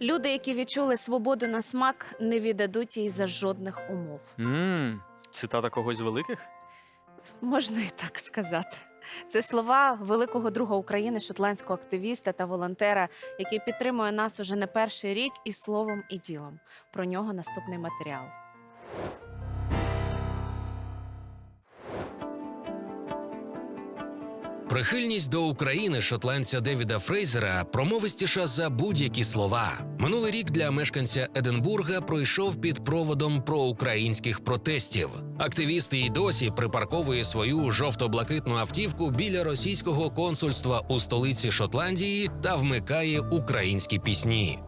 Люди, які відчули свободу на смак, не віддадуть її за жодних умов. Мм, цитата когось з великих? Можна і так сказати. Це слова великого друга України, шотландського активіста та волонтера, який підтримує нас уже не перший рік і словом, і ділом. Про нього наступний матеріал. Прихильність до України шотландця Девіда Фрейзера промовистіша за будь-які слова. Минулий рік для мешканця Единбурга пройшов під проводом проукраїнських протестів. Активіст і досі припарковує свою жовто-блакитну автівку біля російського консульства у столиці Шотландії та вмикає українські пісні.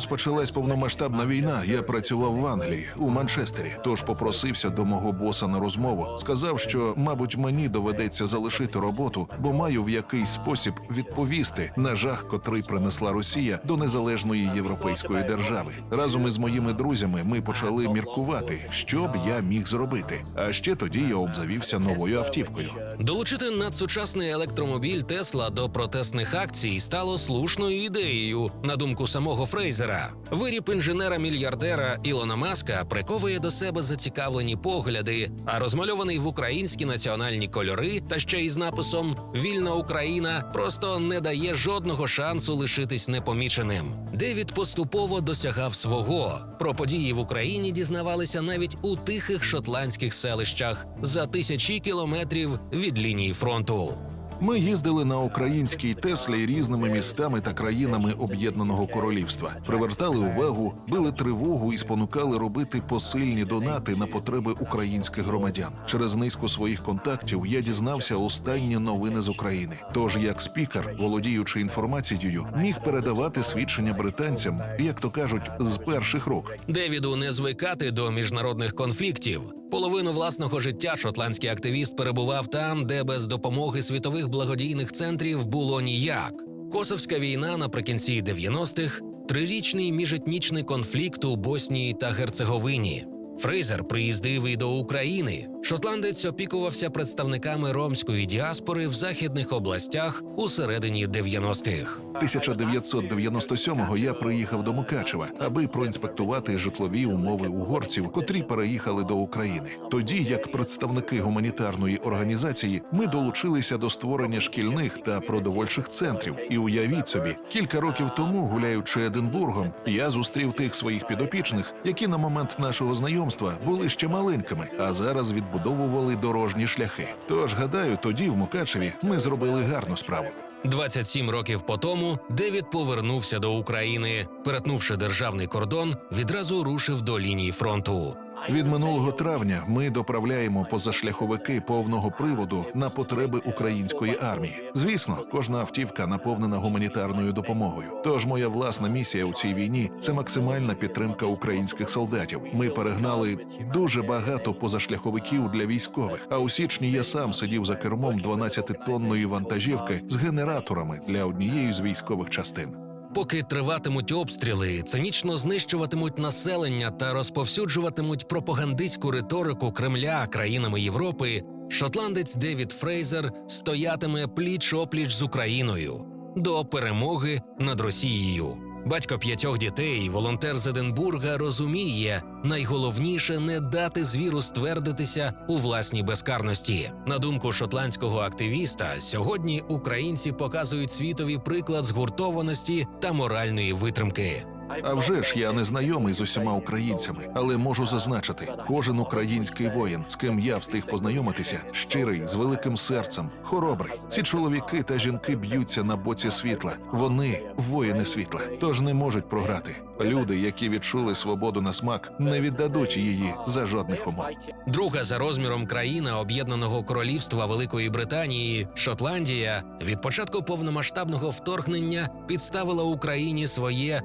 Розпочалась повномасштабна війна, я працював в Англії у Манчестері. Тож попросився до мого боса на розмову. Сказав, що, мабуть, мені доведеться залишити роботу, бо маю в якийсь спосіб відповісти на жах, котрий принесла Росія до незалежної європейської держави. Разом із моїми друзями ми почали міркувати, що б я міг зробити. А ще тоді я обзавівся новою автівкою. Долучити надсучасний електромобіль Тесла до протестних акцій стало слушною ідеєю, на думку самого Фрейзера. Виріб інженера-мільярдера Ілона Маска приковує до себе зацікавлені погляди, а розмальований в українські національні кольори та ще й з написом Вільна Україна просто не дає жодного шансу лишитись непоміченим. Девід поступово досягав свого. Про події в Україні дізнавалися навіть у тихих шотландських селищах за тисячі кілометрів від лінії фронту. Ми їздили на українській Теслі різними містами та країнами Об'єднаного Королівства, привертали увагу, били тривогу і спонукали робити посильні донати на потреби українських громадян. Через низку своїх контактів я дізнався останні новини з України. Тож, як спікер, володіючи інформацією, міг передавати свідчення британцям, як то кажуть, з перших рук. Девіду не звикати до міжнародних конфліктів. Половину власного життя шотландський активіст перебував там, де без допомоги світових благодійних центрів було ніяк. Косовська війна наприкінці 90-х, трирічний міжетнічний конфлікт у Боснії та Герцеговині. Фрейзер приїздив і до України. Шотландець опікувався представниками ромської діаспори в західних областях у середині 90-х. 1997-го я приїхав до Мукачева, аби проінспектувати житлові умови угорців, котрі переїхали до України. Тоді, як представники гуманітарної організації, ми долучилися до створення шкільних та продовольчих центрів. І уявіть собі, кілька років тому, гуляючи Единбургом, я зустрів тих своїх підопічних, які на момент нашого знайомства були ще маленькими, а зараз відбудовували дорожні шляхи. Тож гадаю, тоді в Мукачеві ми зробили гарну справу. 27 років по тому Девід повернувся до України. Перетнувши державний кордон, відразу рушив до лінії фронту. Від минулого травня ми доправляємо позашляховики повного приводу на потреби української армії. Звісно, кожна автівка наповнена гуманітарною допомогою. Тож моя власна місія у цій війні це максимальна підтримка українських солдатів. Ми перегнали дуже багато позашляховиків для військових. А у січні я сам сидів за кермом 12-тонної вантажівки з генераторами для однієї з військових частин. Поки триватимуть обстріли, цинічно знищуватимуть населення та розповсюджуватимуть пропагандистську риторику Кремля країнами Європи, шотландець Девід Фрейзер стоятиме пліч опліч з Україною до перемоги над Росією. Батько п'ятьох дітей, волонтер з Единбурга, розуміє, найголовніше не дати звіру ствердитися у власній безкарності. На думку шотландського активіста, сьогодні українці показують світові приклад згуртованості та моральної витримки. А вже ж я не знайомий з усіма українцями, але можу зазначити, кожен український воїн, з ким я встиг познайомитися, щирий, з великим серцем, хоробрий. Ці чоловіки та жінки б'ються на боці світла. Вони воїни світла, тож не можуть програти. Люди, які відчули свободу на смак, не віддадуть її за жодних умов. Друга за розміром країна Об'єднаного Королівства Великої Британії, Шотландія, від початку повномасштабного вторгнення підставила Україні своє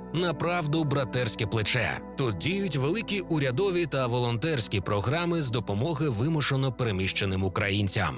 направду братерське плече. Тут діють великі урядові та волонтерські програми з допомоги вимушено переміщеним українцям.